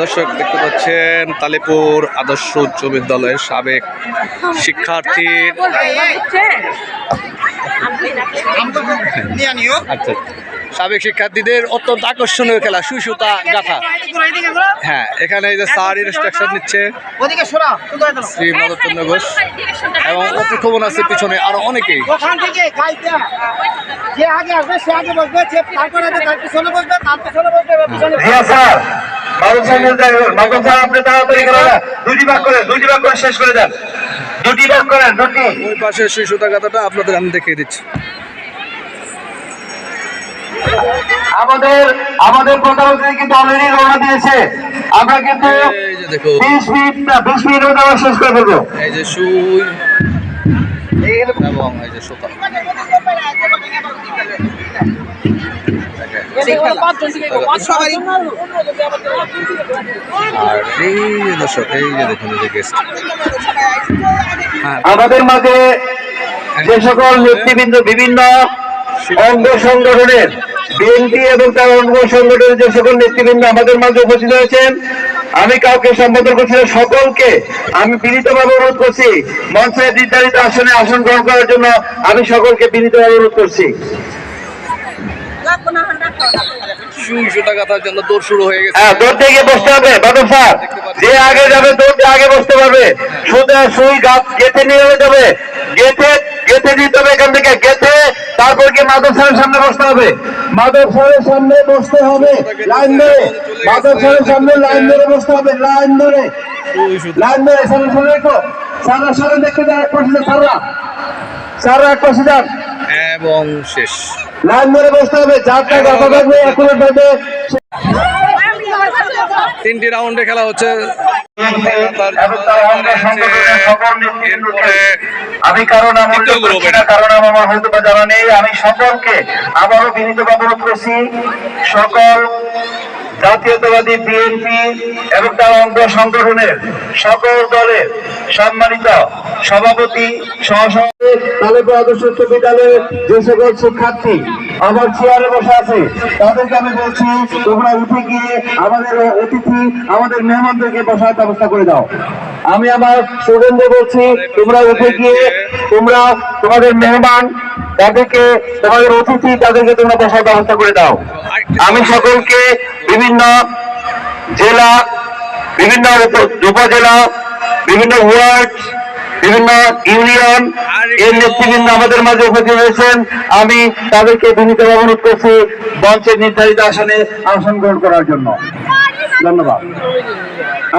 দর্শক দেখতে পাচ্ছেন তালিপুর আদর্শ উচ্চ বিদ্যালয়ের সাবেক শিক্ষার্থীর আচ্ছা সাবেক শিক্ষার্থীদের অত্যন্ত আকর্ষণীয় খেলা সুসুতা গাথা। হ্যাঁ এখানে এই যে স্যার ইনস্ট্রাকশন নিচ্ছে। শ্রী মাধবচন্দ্র ঘোষ এবং অপক্ষমন আছে পিছনে আরও অনেকেই। ওখান থেকে গাইতে যে আগে আসবে সে আগে বসবে যে তারপরে তার পিছনে বসবে তার পিছনে বসবে এবার পিছনে বসবে। রিয়া স্যার মাদক স্যার মাদক স্যার আপনি তাড়াতাড়ি করে দুটি ভাগ করে দুটি ভাগ করে শেষ করে দেন। দুটি ভাগ করেন দুটি ওই পাশে সুসুতা গাথাটা আপনাদের আমি দেখিয়ে দিচ্ছি। আমাদের আমাদের প্রধানমন্ত্রী কিন্তু অলরেডি রওনা দিয়েছে। আমরা কিন্তু বিশ মিনিট না বিশ মধ্যে আমরা শেষ করে ফেলব। এই যে সুই। এবং এই যে সুতা। আর এই যে দর্শক এই যে দেখুন যে গেস্ট হ্যাঁ। আমাদের মাঝে যে সকল নেতৃবৃন্দ বিভিন্ন অঙ্গ সংগঠনের বিএনপি এবং তার অঙ্গ সংগঠনের যে সকল নেতৃবৃন্দ আমাদের মাঝে উপস্থিত হয়েছেন আমি কাউকে সম্বোধন করছি না, সকলকে আমি বিনীতভাবে অনুরোধ করছি মঞ্চে নির্ধারিত আসনে আসন গ্রহণ করার জন্য আমি সকলকে বিনীতভাবে অনুরোধ করছি। সুই জন্য দৌড় শুরু হয়ে গেছে। হ্যাঁ দৌড়তে গিয়ে বসতে হবে বাদল স্যার। যে আগে যাবে দৌড়তে আগে বসতে পারবে। সুদে সুই গাছ গেতে নিয়ে যাবে। গেতে দিতে হবে এখান থেকে গেতে তারপর মাধব স্যারের সামনে বসতে হবে। মাধব স্যারের সামনে বসতে হবে লাইন ধরে। মাধব স্যারের সামনে লাইন ধরে বসতে হবে লাইন ধরে। লাইন ধরে সামনে রেখো। সারা সারা দেখতে যান এক পাশে যান, সাররা সাররা এক পাশে যান। এবং শেষ। লাইন ধরে বসতে হবে যারটা গাথা থাকবে একুরেট থাকবে তিনটি রাউন্ডে খেলা হচ্ছে। আমি কারণ আমার কারণ আমার হয়তো বা জানা নেই। আমি সকলকে আবারও বিনীতভাবে অনুরোধ করছি। সকল জাতীয়তাবাদী বিএনপি এবং তার অঙ্গ সংগঠনের সকল দলের সম্মানিত সভাপতি সহসভাপতি তালেপুর আদর্শ উচ্চ যে সকল শিক্ষার্থী আমার চেয়ারে বসে আছে, তাদেরকে আমি বলছি, তোমরা উঠে গিয়ে আমাদের অতিথি, আমাদের মেহমানদেরকে বসার ব্যবস্থা করে দাও। আমি আমার স্টুডেন্টদের বলছি, তোমরা উঠে গিয়ে, তোমরা তোমাদের মেহমান, তাদেরকে, তোমাদের অতিথি, তাদেরকে তোমরা বসার ব্যবস্থা করে দাও। আমি সকলকে বিভিন্ন জেলা, বিভিন্ন উপ- উপজেলা, বিভিন্ন ওয়ার্ড বিভিন্ন ইউনিয়ন এর নেতৃবৃন্দ আমাদের মাঝে উপস্থিত হয়েছেন। আমি তাদেরকে বিনীতভাবে অনুরোধ করছি মঞ্চের নির্ধারিত আসনে আসন গ্রহণ করার জন্য। ধন্যবাদ।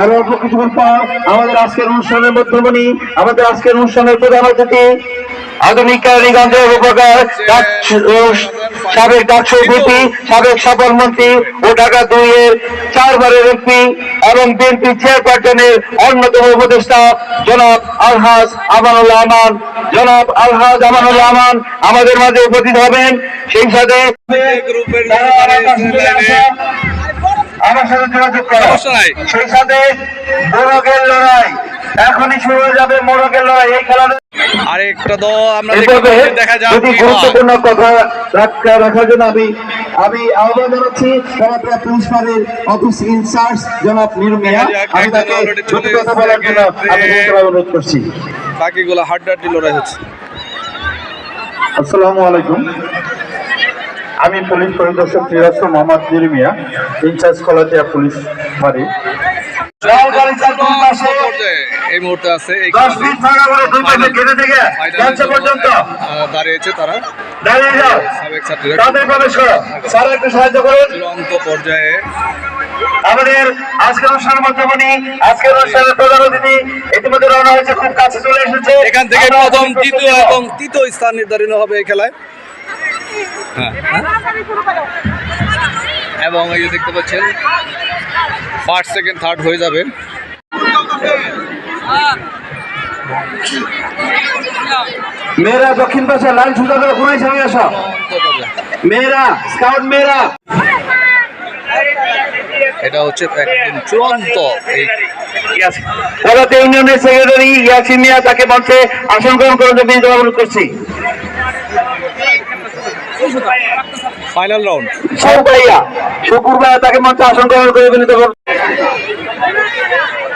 আরও অল্প কিছুক্ষণ পর আমাদের আজকের অনুষ্ঠানের মধ্যমণি আমাদের আজকের অনুষ্ঠানের প্রধান অতিথি আধুনিক কেরানীগঞ্জের উপকার সাবেক ডাক সভাপতি সাবেক সফল মন্ত্রী ও ঢাকা দুই এর চারবারের এমপি এবং বিএনপি চেয়ারপারসনের অন্যতম উপদেষ্টা জনাব আলহাজ আমানুল্লাহ আমান। জনাব আলহাজ আমানুল্লাহ আমান আমাদের মাঝে উপস্থিত হবেন। সেই সাথে আমার কাছে চলে আসে। আমার সাথে যোগাযোগ করো। সেই সাথে মোরগের লড়াই। এখনই শুরু হয়ে যাবে মোরগের লড়াই। এই খেলা আরেকটা তো আমরা দেখা যাক যদি কি। গুরুত্বপূর্ণ কথা রাখার জন্য আমি আমি আহ্বান জানাচ্ছি কলাপাড়া পুলিশ ফাঁড়ির অফিস ইনচার্জ জনাব নীর মিয়া। দেখা যাক, আমি তাকে already কথা বলার জন্য আমি অনুরোধ করছি। বাকিগুলো হাড্ডাহাড্ডি লড়াই হচ্ছে। আসসালামু আলাইকুম। আমি পুলিশ পরিদর্শক Niraj Mohammad Nir Mia in charge Kalatia police ফাঁড়ি লাল গাড়ি চার দুই পাশে পর্যায়ে এই মুহূর্তে আছে এই দাঁড়িয়েছে তারা। সাবেক ছাত্রীরা চূড়ান্ত পর্যায়ে আমাদের আজকের মধ্যমণি আজকের অনুষ্ঠানের প্রধান অতিথি ইতিমধ্যে রওনা হয়েছে খুব কাছে চলে এসেছে। এখান থেকে প্রথম দ্বিতীয় এবং তৃতীয় স্থান নির্ধারিত হবে এই খেলায়। হ্যাঁ। এবং এই যে দেখতে পাচ্ছেন ফার্স্ট সেকেন্ড থার্ড হয়ে যাবে। মেয়েরা দক্ষিণ পাশে লাইন সুতা করে কোনায় সামনে আসো। মেয়েরা স্কাউট মেয়েরা। এটা হচ্ছে একদম চূড়ান্ত এই কলাতে ইউনিয়নের সেক্রেটারি ইয়াসিন মিয়া তাকে মঞ্চে আসন গ্রহণ করার জন্য বিনীত অনুরোধ করছি। ফাইনাল রাউন্ড সৌভাইয়া শুকুর ভাইয়া তাকে মঞ্চে আসন গ্রহণ করে বিনীত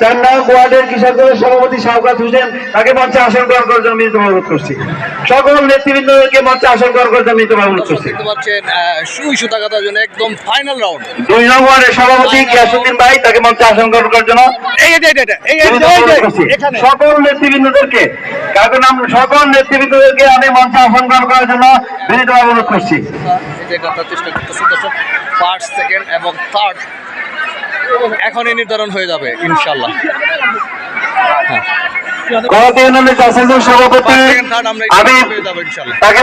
চার নং ওয়ার্ডের কৃষক দলের সভাপতি শাহকাত হোসেন তাকে মঞ্চে আসন গ্রহণ করার জন্য মিলিত অনুরোধ করছি সকল নেতৃবৃন্দকে মঞ্চে আসন গ্রহণ করার জন্য মিলিত অনুরোধ করছি দেখতে পাচ্ছেন আহ, সুই সুতা কাটার জন্য একদম ফাইনাল রাউন্ড দুই নং ওয়ার্ডের সভাপতি গিয়াসুদ্দিন ভাই তাকে মঞ্চে আসন গ্রহণ করার জন্য মিলিত সকল নেতৃবৃন্দদেরকে কাকে নাম সকল নেতৃবৃন্দদেরকে আমি মঞ্চে আসন গ্রহণ করার জন্য বিনীত অনুরোধ করছি এই যে কাটার চেষ্টা করতেছে ফার্স্ট সেকেন্ড এবং থার্ড এখনই নির্ধারণ হয়ে যাবে ইনশাল্লাহ হ্যাঁ সভাপতি আমি তাকে